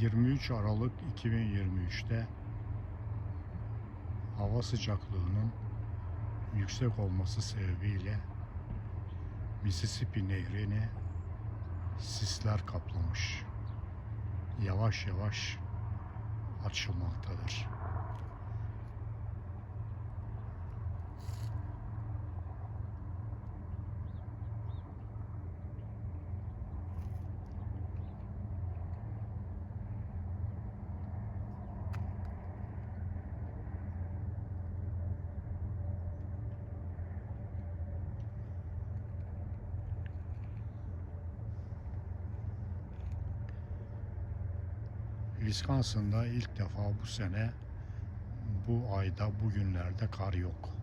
23 Aralık 2023'te hava sıcaklığının yüksek olması sebebiyle Mississippi Nehri'ni sisler kaplamış. Yavaş yavaş açılmaktadır. Wisconsin'da ilk defa bu sene bu ayda bugünlerde kar yok.